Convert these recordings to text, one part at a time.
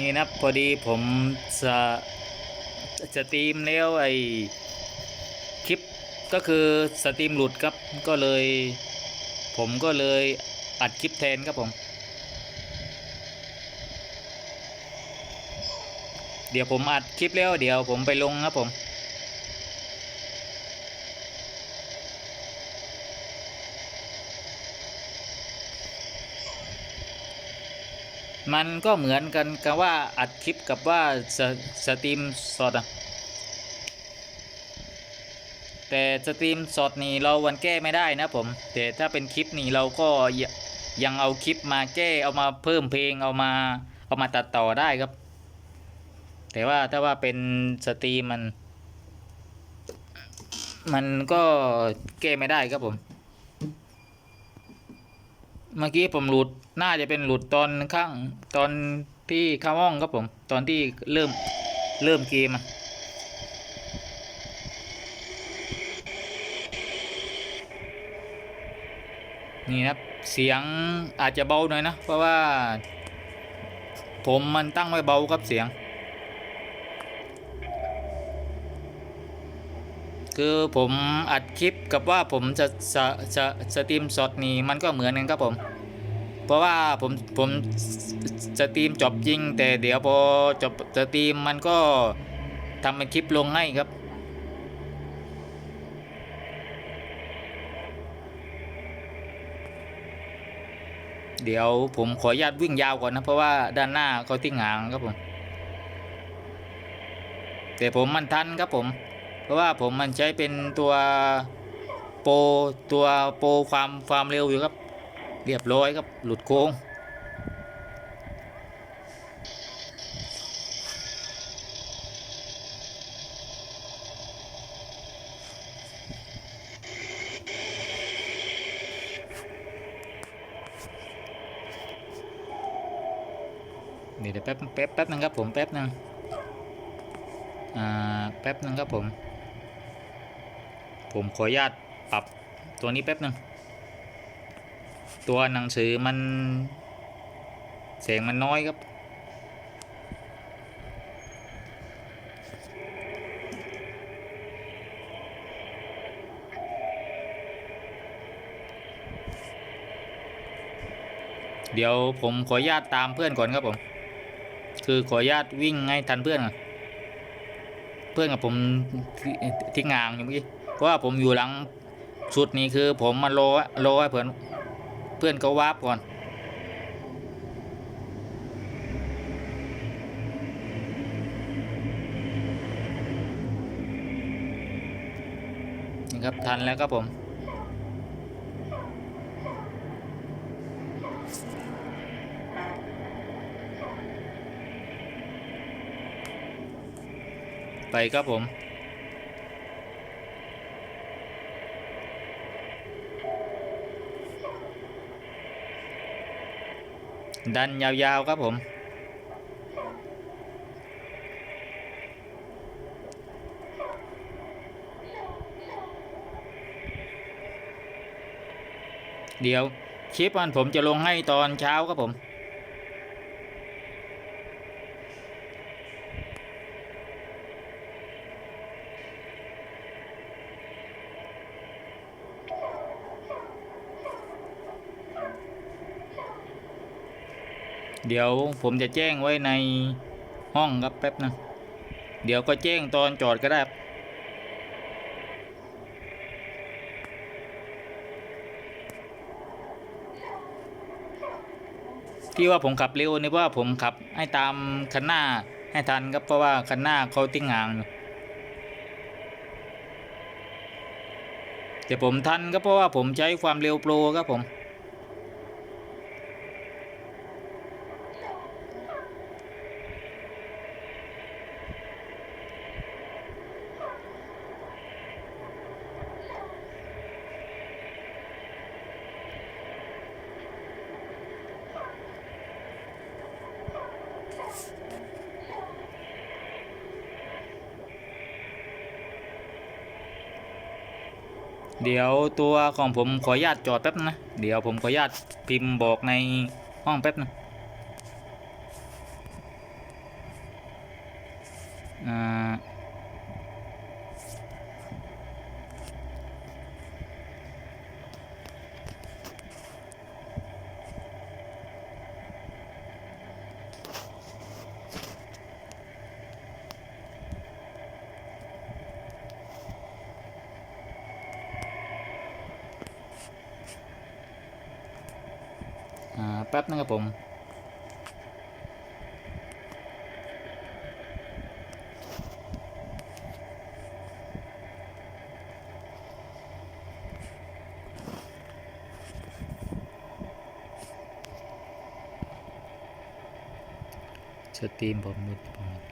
นี่นะพอดีผมจะจะสตรีมแล้วไอคลิปก็คือสตรีมหลุดครับก็เลย ผมก็เลยอัดคลิปแทนครับผม เดี๋ยวผมอัดคลิปแล้วเดี๋ยวผมไปลงครับผม มันก็เหมือนกันกับว่าอัดคลิปกับว่าสสตรีมสดอะแต่สตรีมสดนี่เราวันแก้ไม่ได้นะผม แต่ถ้าเป็นคลิปนี่เราก็ยังเอาคลิปมาแก้เอามาเพิ่มเพลงเอามาเอามาตัดต่อได้ครับ แต่ว่าถ้าว่าเป็นสตรีมมัน มันก็แก้ไม่ได้ครับผม เมื่อกี้ผมหลุดน่าจะเป็นหลุดตอนข้างตอนที่ข้าห้องครับผม ตอนที่เริ่มเริ่มเกมอะนี่นะครับเสียงอาจจะเบาหน่อยนะ เพราะว่า ผมมันตั้งไว้เบาครับเสียง คือผมอัดคลิปกับว่าผมจะจะจะสตรีมสดนี่มันก็เหมือนกันครับผม เพราะว่าผมผมสตรีมจบจริง แต่เดี๋ยวพอจบสตรีมมันก็ทำเป็นคลิปลงให้ครับเดี๋ยวผมขออนุญาตวิ่งยาวก่อนนะ เพราะว่าด้านหน้าเขาทิ้งหางครับผม แต่ผมมันทันครับผม เพราะว่าผมมันใช้เป็นตัวโปรตัวโปรความความเร็วอยู่ครับ เรียบร้อยครับ หลุดโค้งเดี๋ยวแป๊บแป๊บแป๊บนึงครับผมแป๊บนึงอ่าแป๊บนึงครับผม ผมขออนุญาตปรับตัวนี้แป๊บนึง ตัวหนังสือมันเสียงมันน้อยครับ เดี๋ยวผมขออนุญาตตามเพื่อนก่อนครับผม คือขออนุญาตวิ่งให้ทันเพื่อนก่อนเพื่อนกับผมที่ทิ้งงางอยู่เมื่อกี้เพราะว่าผมอยู่หลังชุดนี้คือผมมารอรอให้เพื่อน เพื่อนเขาวาร์ปก่อน นี่ครับทันแล้วครับผมไปครับผม ดันยาวๆครับผมเดี๋ยวคลิปมันผมจะลงให้ตอนเช้าครับผม เดี๋ยวผมจะแจ้งไว้ในห้องครับแป๊บนึงเดี๋ยวก็แจ้งตอนจอดก็ได้ที่ว่าผมขับเร็วนี่เพราะว่าผมขับให้ตามคันหน้าให้ทันครับเพราะว่าคันหน้าเขาติ้งห่างอยู่แต่ผมทันก็เพราะว่าผมใช้ความเร็วโปรครับผม เดี๋ยวตัวของผมขออนุญาตจอดแป๊บนะ เดี๋ยวผมขออนุญาตพิมพ์บอกในห้องแป๊บนะ อ่าแป๊บนะครับผม สตรีมผมมืดผมมืด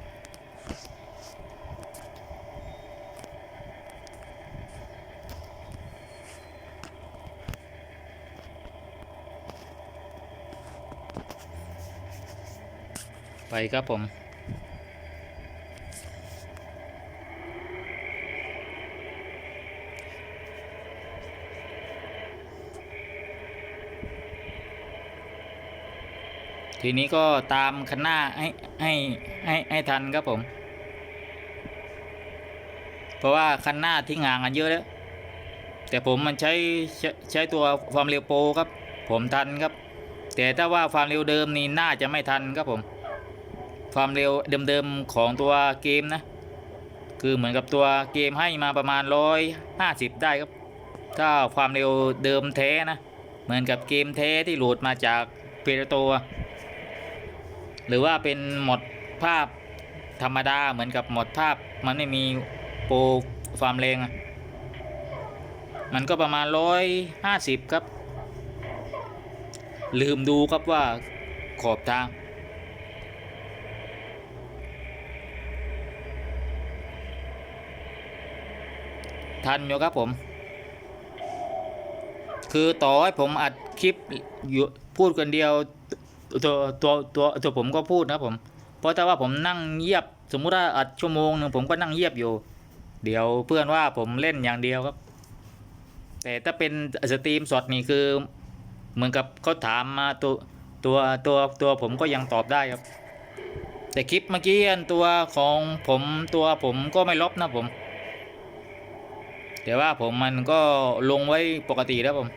ไป ครับผม ทีนี้ก็ตามคันหน้าให้ให้ให้ให้ทันครับผม เพราะว่าคันหน้าทิ้งห่างกันเยอะแล้ว แต่ผมมันใช้ใช้ใช้ตัวความเร็วโปรครับ ผมทันครับ แต่ถ้าว่าความเร็วเดิมนี่น่าจะไม่ทันครับผม ความเร็วเดิมๆของตัวเกมนะ คือเหมือนกับตัวเกมให้มาประมาณร้อยห้าสิบได้ครับ ถ้าความเร็วเดิมแท้นะ เหมือนกับเกมแท้ที่โหลดมาจากเพลโตหรือว่าเป็นหมดภาพธรรมดาเหมือนกับหมดภาพมันไม่มีโปรความแรงมันก็ประมาณร้อยห้าสิบครับ ลืมดูครับว่าขอบทาง ทันอยู่ครับผม คือต่อให้ผมอัดคลิปอยู่พูดคนเดียวตัวตัวตัวตัวผมก็พูดนะครับผม เพราะถ้าว่าผมนั่งเงียบ สมมุติว่าอัดชั่วโมงหนึ่งผมก็นั่งเงียบอยู่ เดี๋ยวเพื่อนว่าผมเล่นอย่างเดียวครับ แต่ถ้าเป็นสตรีมสดนี่คือ เหมือนกับเขาถามมาตัวตัวตัวตัวผมก็ยังตอบได้ครับ แต่คลิปเมื่อกี้ตัวของผมตัวผมก็ไม่ลบนะผม แต่ว่าผมมันก็ลงไว้ปกติแล้วผม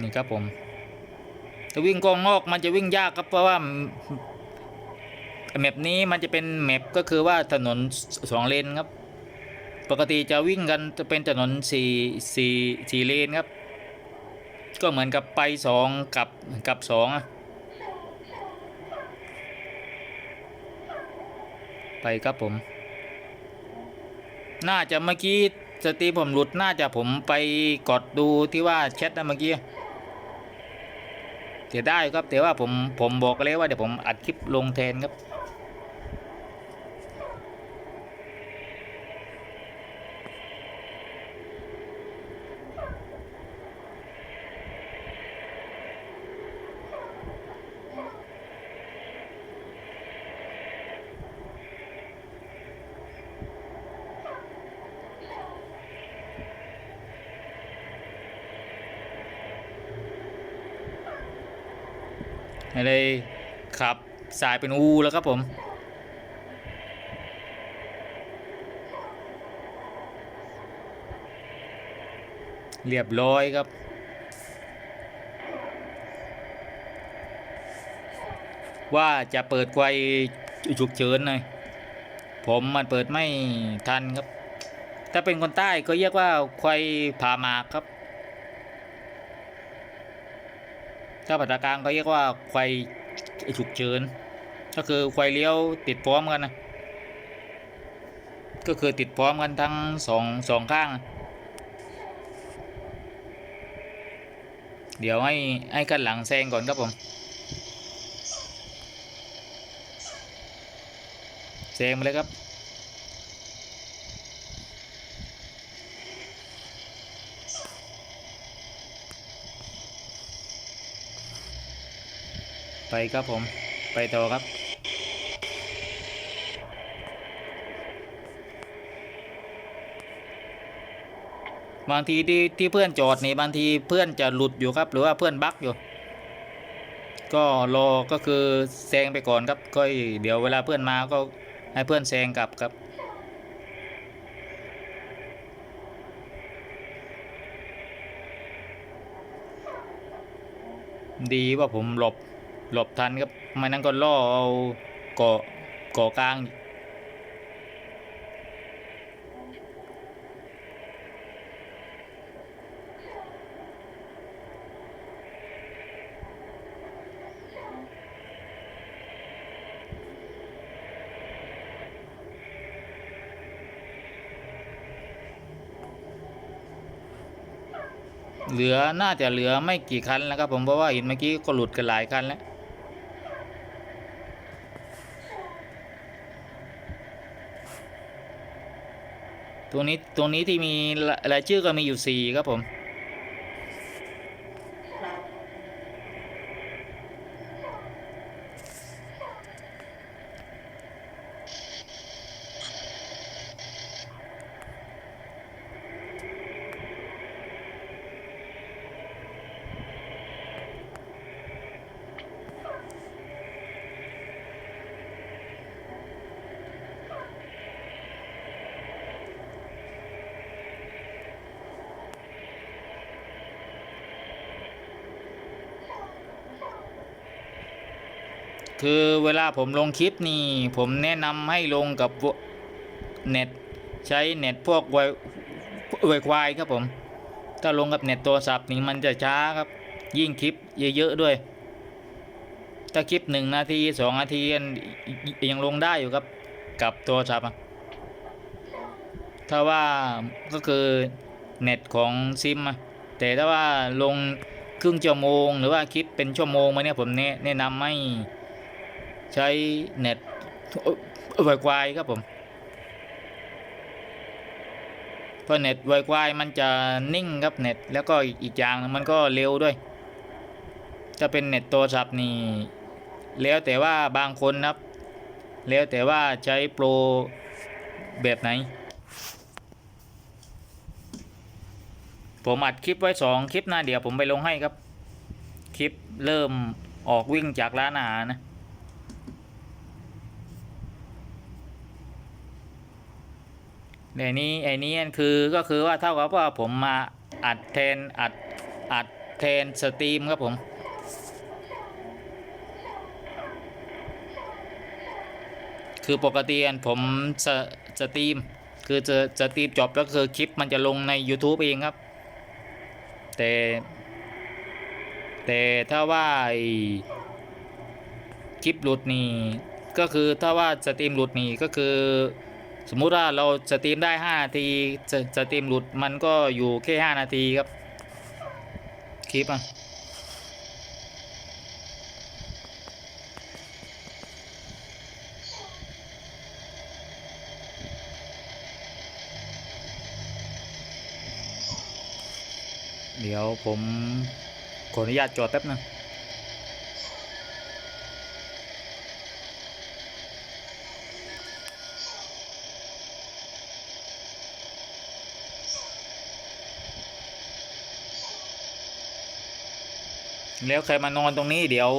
นี่ครับผมถ้าวิ่งกองงอกมันจะวิ่งยากครับเพราะว่าแมปนี้มันจะเป็นแมปก็คือว่าถนนสองเลนครับ ปกติจะวิ่งกันจะเป็นถนนสี่สี่สี่เลนครับ ก็เหมือนกับไปสองกับกับสองอะไปครับผม น่าจะเมื่อกี้สตรีผมหลุดน่าจะผมไปกดดูที่ว่าแชทนะเมื่อกี้เสียได้ครับแต่ว่าผมผมบอกแล้วว่าเดี๋ยวผมอัดคลิปลงแทนครับ เลย ขับสายเป็นอูแล้วครับผม เรียบร้อยครับ ว่าจะเปิดไฟฉุกเฉินหน่อยผมมันเปิดไม่ทันครับ ถ้าเป็นคนใต้ก็เรียกว่าควายผ่าหมากครับ ถ้าภาษากลางเขาเรียกว่าควาย ฉุกเฉินก็คือไฟเลี้ยวติดพร้อมกันนะก็คือติดพร้อมกันทั้งสองสองข้าง เดี๋ยวให้ให้กันหลังแซงก่อนครับผมแซงมาเลยครับ ไปครับผม ไปต่อครับ บางทีที่ที่เพื่อนจอดนี่บางทีเพื่อนจะหลุดอยู่ครับ หรือว่าเพื่อนบั๊กอยู่ ก็รอก็คือแซงไปก่อนครับก็เดี๋ยวเวลาเพื่อนมาก็ให้เพื่อนแซงกลับครับดีว่าผมหลบ หลบทันครับไม่นั้นก็ล่อเอาเกาะเกาะกลาง เหลือน่าจะเหลือไม่กี่คันแล้วครับผมเพราะว่าเห็นเมื่อกี้ก็หลุดกันหลายคันแล้ว ตัวนี้ตัวนี้ที่มีรายชื่อก็มีอยู่สี่ครับผม คือเวลาผมลงคลิปนี่ ผมแนะนำให้ลงกับเน็ตใช้เน็ตพวกไวไวควายครับผม ถ้าลงกับเน็ตโทรศัพท์นี่มันจะช้าครับ ยิ่งคลิปเยอะๆด้วย ถ้าคลิปหนึ่งนาทีสองนาทียังลงได้อยู่ครับกับโทรศัพท์อะถ้าว่าก็คือเน็ตของซิมอะแต่ถ้าว่าลงครึ่งชั่วโมง หรือว่าคลิปเป็นชั่วโมงมาเนี่ยผมแนะแนะนำให้ ใช้เน็ตไวควายครับผมเพราะเน็ตไวควายมันจะนิ่งครับเน็ตแล้วก็อีกอย่างมันก็เร็วด้วยถ้าเป็นเน็ตโทรศัพท์นี่แล้วแต่ว่าบางคนครับ แล้วแต่ว่าใช้โปรแบบไหน ผมอัดคลิปไว้สองคลิปนะเดี๋ยวผมไปลงให้ครับ คลิปเริ่มออกวิ่งจากร้านอาหารนะ ในนี้ไอ้นี้คือก็คือว่าเท่ากับว่าผมมาอัดแทนอัดอัดแทนสตรีมครับผมคือปกติอันผมสสตรีม คือจะสตรีมจบก็คือคลิปมันจะลงใน YouTube เองครับ แต่ แต่ถ้าว่าคลิปหลุดนี่ก็คือถ้าว่าสตรีมหลุดนี่ก็คือ สมมุติว่าเราสตรีมได้5นาทีสตรีมหลุดมันก็อยู่แค่5นาทีครับคลิปอะเดี๋ยวผมขออนุญาตจอดแป๊บนึง แล้วใครมานอนตรงนี้เดี๋ยว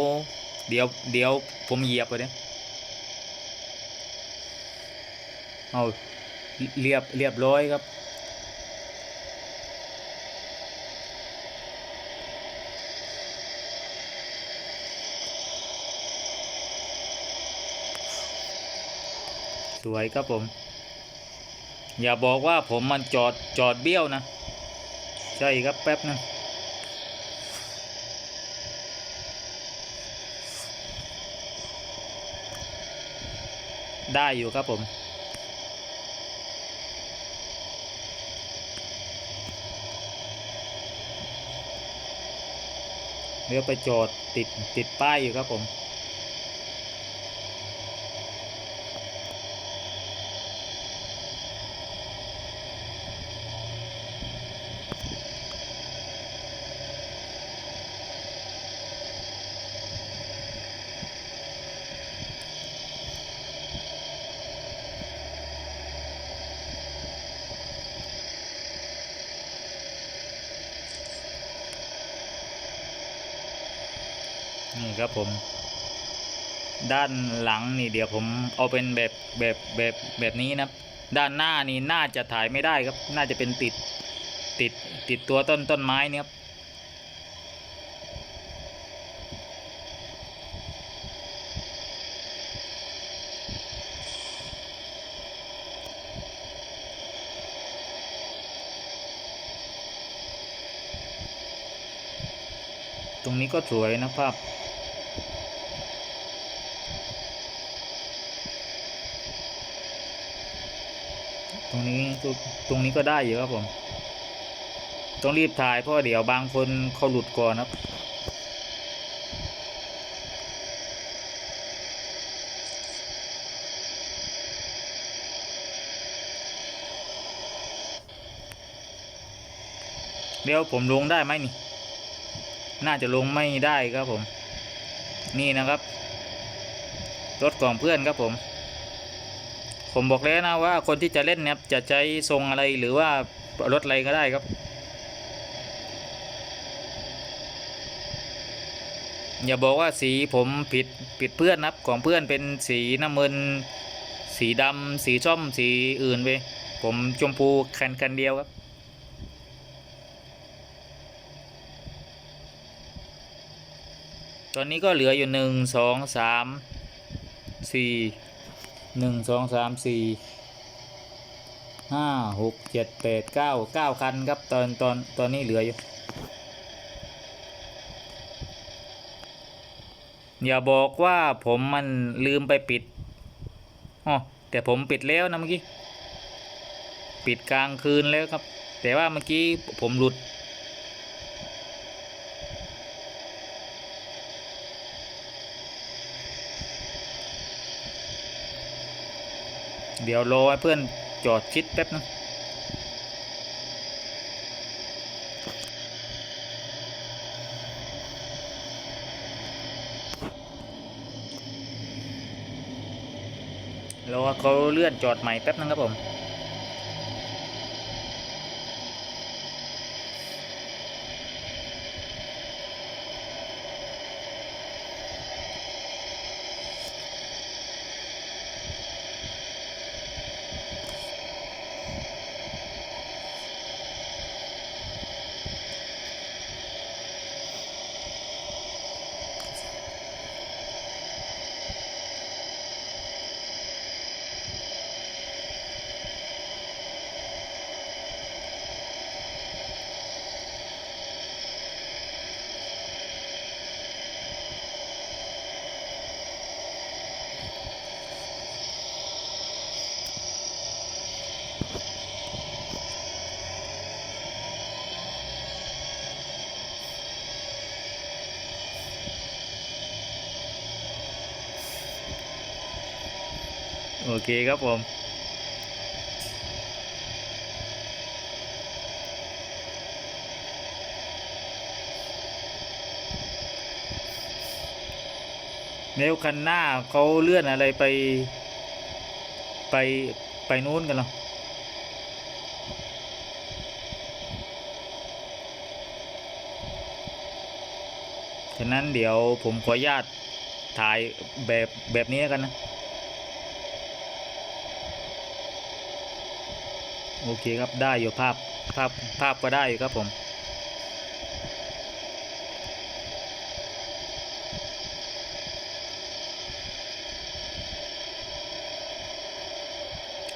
เดี๋ยว เดี๋ยวผมเหยียบไปเนี่ยเอาเรียบเรียบร้อยครับ สวยครับผม อย่าบอกว่าผมมันจอดจอดเบี้ยวนะ ใช่ครับแป๊บนึง ได้อยู่ครับผมเดี๋ยวไปจอดติดติดป้ายอยู่ครับผม ผม ด้านหลังนี่เดี๋ยวผมเอาเป็นแบบแบบแบบแบบนี้นะครับ ด้านหน้านี่น่าจะถ่ายไม่ได้ครับ น่าจะเป็นติดติดติดตัวต้นต้นไม้เนี่ยครับตรงนี้ก็สวยนะภาพ รงนี้ตรงนี้ก็ได้อยู่ครับผม ต้องรีบถ่ายเพราะเดี๋ยวบางคนเขาหลุดก่อนครับ เดี๋ยวผมลงได้ไหมนี่ น่าจะลงไม่ได้ครับผม นี่นะครับ รถของเพื่อนครับผม ผมบอกแล้วนะว่าคนที่จะเล่นเนี่ยจะใช้ทรงอะไรหรือว่ารถอะไรก็ได้ครับ อย่าบอกว่าสีผมผิดผิดเพื่อนนะครับของเพื่อนเป็นสีน้ำเงิน สีดำสีส้มสีอื่นไปผมชมพูคันคันเดียวครับตอนนี้ก็เหลืออยู่หนึ่งสองสามสี่ หนึ่งสองสามสี่ห้าหกเจ็ดแปดเก้าเก้าคันครับตอนตอนตอนนี้เหลืออยู่อย่าบอกว่าผมมันลืมไปปิดอ๋อแต่ผมปิดแล้วนะเมื่อกี้ ปิดกลางคืนแล้วครับ แต่ว่าเมื่อกี้ผมหลุด เดี๋ยวรอให้เพื่อนจอดชิดแป๊บนึงรอเขาเลื่อนจอดใหม่แป๊บนึงครับผม เคครับผมเดี๋ยวคันหน้าเขาเลื่อนอะไรไป ไปไปนู้นกันหรอฉะนั้นเดี๋ยวผมขออนุญาตถ่ายแบบแบบนี้กันนะ โอเคครับได้อยู่ภาพภาพภาพก็ได้อยู่ครับผม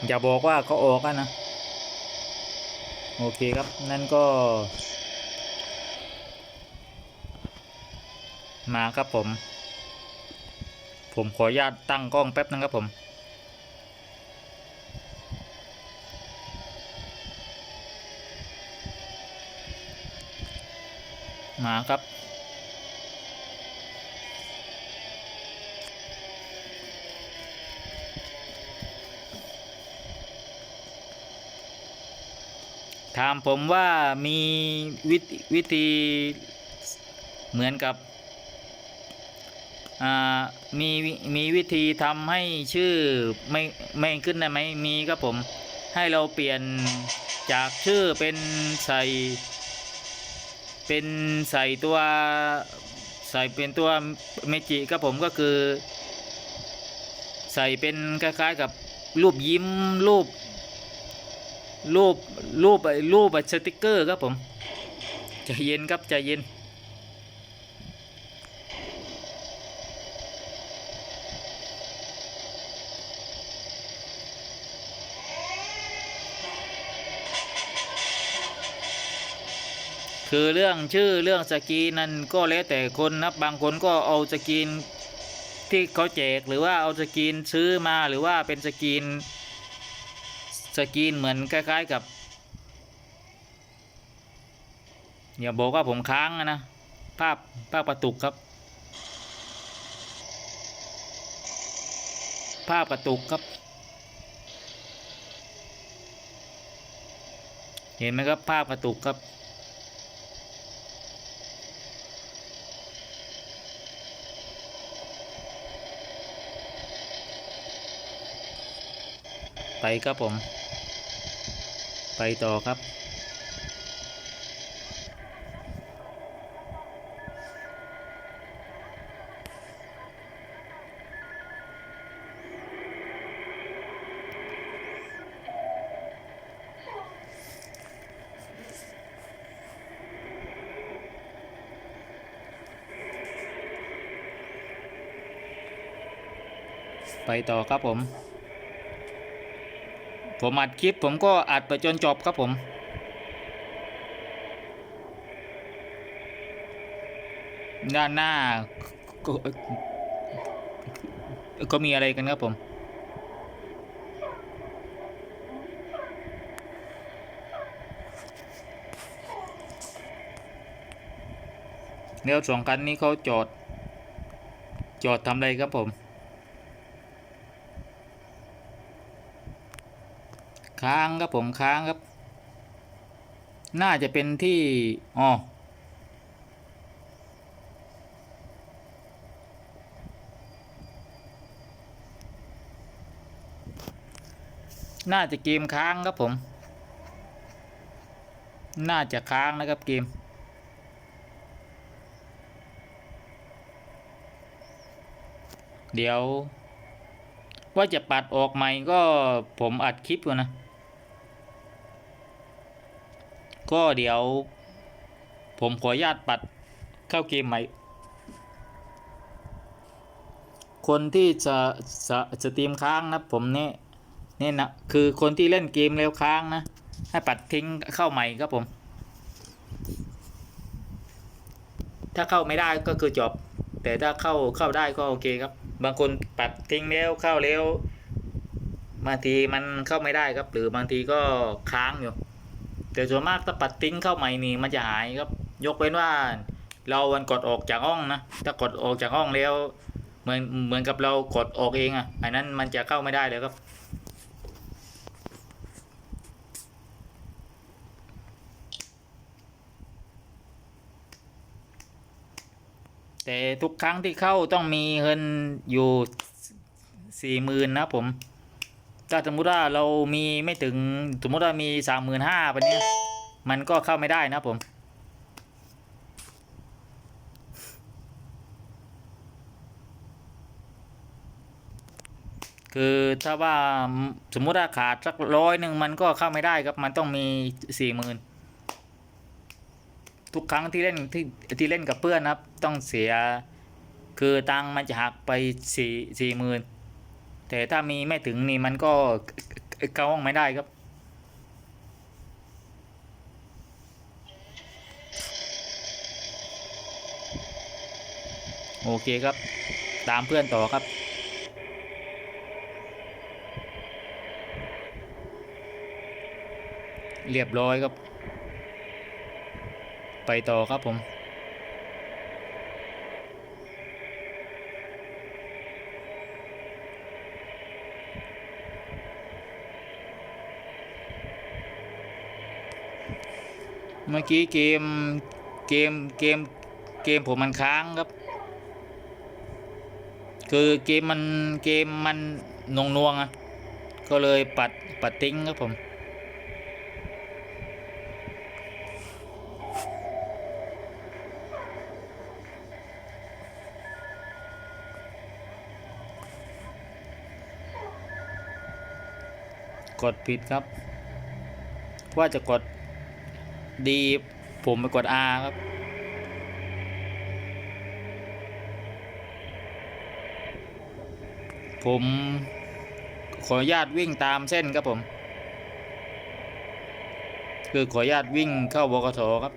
อย่าบอกว่าเขาออกกันนะ โอเคครับ นั่นก็ มาครับผม ผมขออนุญาตตั้งกล้องแป๊บนึงครับผม มาครับ ถามผมว่ามีวิธีวิธีเหมือนกับมีมีวิธีทำให้ชื่อไม่ไม่ขึ้นได้ไหมมีครับผมให้เราเปลี่ยนจากชื่อเป็นใส่ เป็นใส่ตัวใส่เป็นตัวเมจิครับผมก็คือ ใส่เป็นคล้ายๆกับรูปยิ้มรูป รูปรูปไอรูปไอสติกเกอร์ครับผมใจเย็นครับใจเย็น คือเรื่องชื่อเรื่องสกีนนั้นก็แล้วแต่คนนะบางคนก็เอาสกีนที่เขาแจกหรือว่าเอาสกีนซื้อมาหรือว่าเป็นสกีนสกีนเหมือนคล้าย ๆกับอย่าบอกว่าผมค้างนะภาพภาพกระตุกครับ ภาพกระตุกครับ เห็นไหมครับภาพกระตุกครับ ไปครับผม ไปต่อครับ ไปต่อครับผม ผมอัดคลิปผมก็อัดไปจนจบครับผม ด้านหน้าก็ก็มีอะไรกันครับผม แล้วสองคันนี้เขาจอด จอดทำอะไรครับผม ค้างครับผมค้างครับ น่าจะเป็นที่อ๋อน่าจะเกมค้างครับผม น่าจะค้างนะครับเกม เดี๋ยว ว่าจะปัดออกใหม่ก็ผมอัดคลิปอยู่นะ ก็เดี๋ยว ผมขออนุญาตปัดเข้าเกมใหม่ คนที่จะจะสตรีมค้างนะผมเนี่ยเนี่ยนะคือคนที่เล่นเกมแล้วค้างนะ ให้ปัดทิ้งเข้าใหม่ครับผม ถ้าเข้าไม่ได้ก็คือจบ แต่ถ้าเข้าเข้าได้ก็โอเคครับ บางคนปัดทิ้งแล้วเข้าแล้วบางทีมันเข้าไม่ได้ครับ หรือบางทีก็ค้างอยู่ แต่ส่วนมากถ้าปัดทิ้งเข้าใหม่นี่มันจะหายครับ ยกเว้นว่า เราวันกดออกจากห้องนะถ้ากดออกจากห้องแล้วเหมือนเหมือนกับเรากดออกเองอะอันนั้นมันจะเข้าไม่ได้เลยครับ แต่ทุกครั้งที่เข้าต้องมีเงินอยู่สี่หมื่นนะผม ถ้าสมมุติว่าเรามีไม่ถึงสมมุติว่ามีสามหมื่นห้าปะเนี้ยมันก็เข้าไม่ได้นะผม คือถ้าว่าสมมุติว่าขาดสักร้อยหนึ่งมันก็เข้าไม่ได้ครับ มันต้องมีสี่หมื่นทุกครั้งที่เล่นที่ที่เล่นกับเพื่อนนะครับ ต้องเสีย คือตังมันจะหักไปสี่สี่หมื่น แต่ถ้ามีไม่ถึงนี่มันก็เข้าห้องไม่ได้ครับ โอเคครับ ตามเพื่อนต่อครับเรียบร้อยครับ ไปต่อครับผม เมื่อกี้เกมเกมเกมเกมผมมันค้างครับ คือเกมมันเกมมันนงนวงอะก็เลยปัดปัดติ้งครับผมกดผิดครับ ว่าจะกด ดีผมไปกด R ครับ ผมขออนุญาตวิ่งตามเส้นครับผม คือขออนุญาตวิ่งเข้าบกทครับ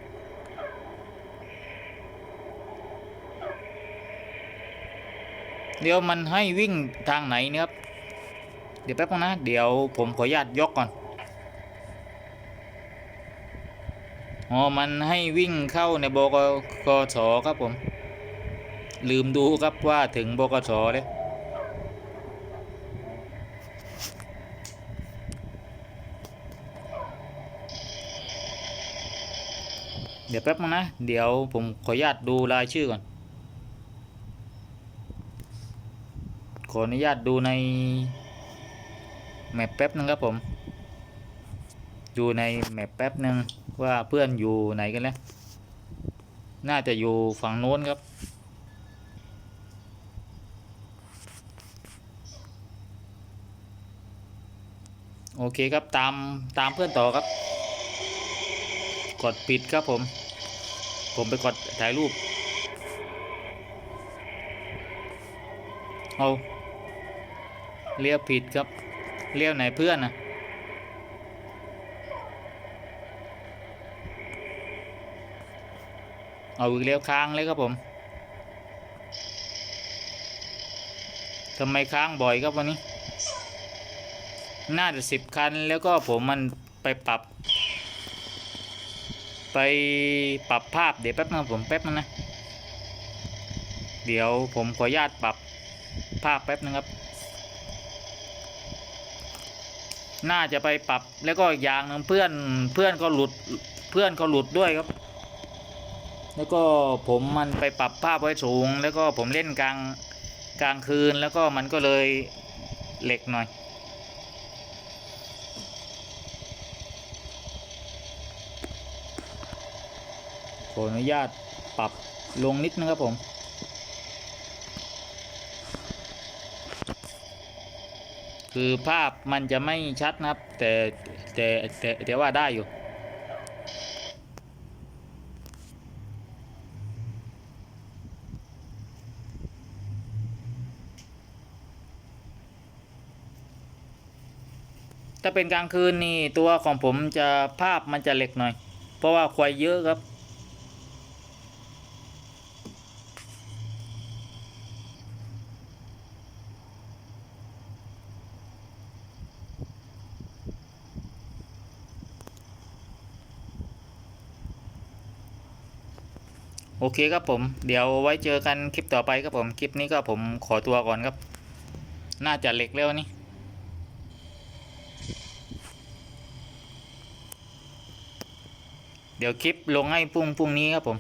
เดี๋ยวมันให้วิ่งทางไหนเนี่ยครับ เดี๋ยวแป๊บนึงนะ เดี๋ยวผมขออนุญาตยกก่อน อ๋อมันให้วิ่งเข้าในบกกสครับผม ลืมดูครับว่าถึงบกสเลยเดี๋ยวแป๊บนึงนะ เดี๋ยวผมขออนุญาตดูรายชื่อก่อน ขออนุญาตดูในแมปแป๊บนึงครับผม ดูในแมปแป๊บนึง ว่าเพื่อนอยู่ไหนกันแล้ว น่าจะอยู่ฝั่งโน้นครับ โอเคครับตามตามเพื่อนต่อครับ กดปิดครับผม ผมไปกดถ่ายรูป เอาเลี้ยวผิดครับ เลี้ยวไหนเพื่อนนะ เอาอีกเลี้ยวค้างเลยครับผมทำไมค้างบ่อยครับวันนี้ น่าจะสิบคันแล้วก็ผมมันไปปรับ ไปปรับภาพเดี๋ยวแป๊บนึงผมแป๊บนึงนะ เดี๋ยวผมขออนุญาตปรับภาพแป๊บนึงครับ น่าจะไปปรับแล้วก็อย่างนึงเพื่อนเพื่อนก็หลุดเพื่อนก็หลุดด้วยครับ แล้วก็ผมมันไปปรับภาพไว้สูง แล้วก็ผมเล่นกลางกลางคืนแล้วก็มันก็เลยเหล็กหน่อย ขออนุญาตปรับลงนิดนึงครับผมคือภาพมันจะไม่ชัดนะครับ แต่แต่แต่แต่ว่าได้อยู่ ถ้าเป็นกลางคืนนี่ตัวของผมจะภาพมันจะเล็กหน่อย เพราะว่าควายเยอะครับ โอเคครับผม เดี๋ยวไว้เจอกันคลิปต่อไปครับผม คลิปนี้ก็ผมขอตัวก่อนครับ น่าจะเล็กแล้วนี่ เดี๋ยวคลิปลงให้พรุ่งพรุ่งนี้ครับผม